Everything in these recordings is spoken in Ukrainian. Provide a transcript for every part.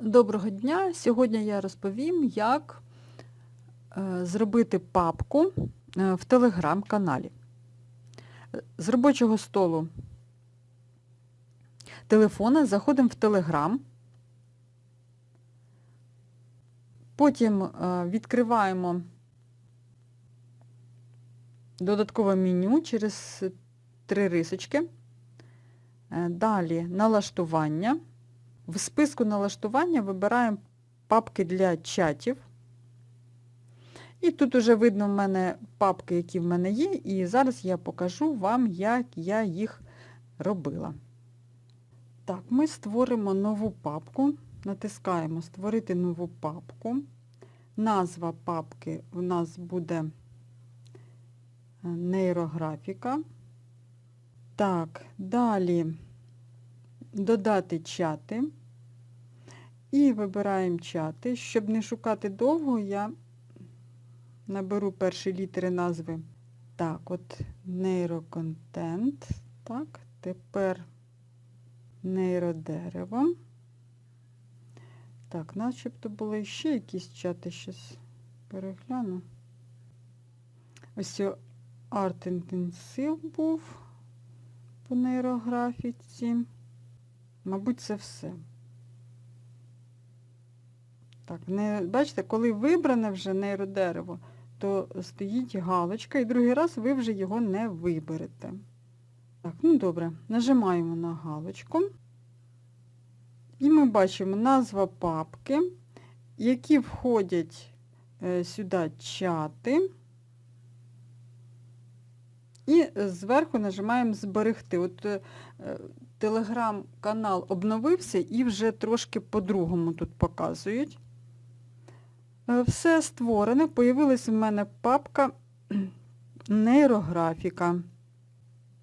Доброго дня! Сьогодні я розповім, як е, зробити папку е, в телеграм-каналі. З робочого столу телефона заходимо в телеграм, потім е, відкриваємо додаткове меню через три рисочки. Далі налаштування. В списку налаштування вибираємо папки для чатів. І тут вже видно в мене папки, які в мене є, і зараз я покажу вам, як я їх робила. Так, ми створимо нову папку, натискаємо Створити нову папку. Назва папки у нас буде е, нейрографіка. Так, далі додати чати. І вибираємо чати. Щоб не шукати довго, я наберу перші літери назви. Так, от нейроконтент. Так, тепер нейродерево. Так, начебто були ще якісь чати, щось перегляну. Ось Intensive був по нейрографіці. Мабуть, це все. Так, не, бачите, коли вибране вже нейродерево, то стоїть галочка, і другий раз ви вже його не виберете. Так, ну добре, нажимаємо на галочку. І ми бачимо назва папки, які входять е, сюди чати. Зверху нажимаємо Зберегти. От е, телеграм-канал обновився і вже трошки по-другому тут показують. Е, Все створене, появилась в мене папка нейрографіка.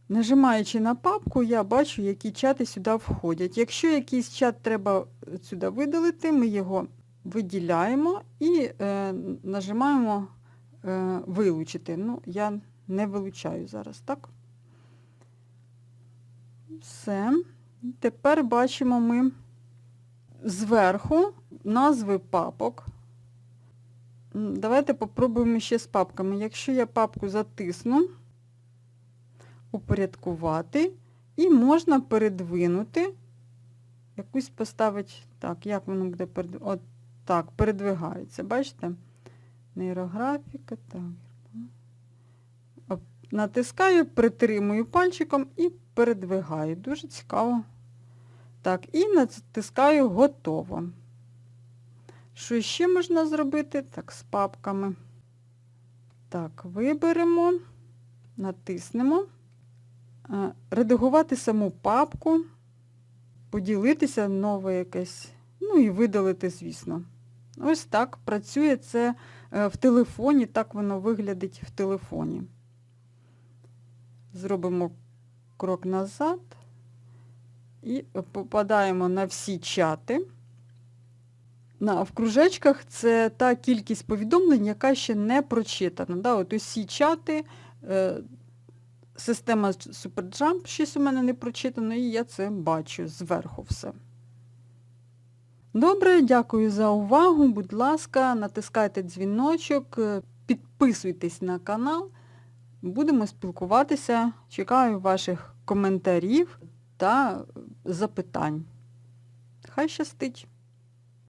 Нажимаючи на папку, я бачу, які чати сюди входять. Якщо якийсь чат треба сюди видалити, ми його виділяємо і е, нажимаємо е, вилучити. Ну, я не вилучаю зараз, так? Все. Тепер бачимо ми зверху назви папок. Давайте попробуємо ще з папками. Якщо я папку затисну, упорядкувати, і можна передвинути, якусь поставити, так, як воно буде передвигатися? От так, передвигається, бачите? Нейрографіка, так. Натискаю, притримую пальчиком і передвигаю. Дуже цікаво. Так, і натискаю готово. Що ще можна зробити? Так, з папками. Так, виберемо, натиснемо. Е, Редагувати саму папку, поділитися нове якесь, ну і видалити, звісно. Ось так працює це е, в телефоні, так воно виглядить в телефоні. Зробимо крок назад і попадаємо на всі чати. На, в кружечках це та кількість повідомлень, яка ще не прочитана. Да? От усі чати, е, система SuperJump, щось у мене не прочитано, і я це бачу зверху все. Добре, дякую за увагу. Будь ласка, натискайте дзвіночок, е, підписуйтесь на канал. Будемо спілкуватися. Чекаю ваших коментарів та запитань. Хай щастить!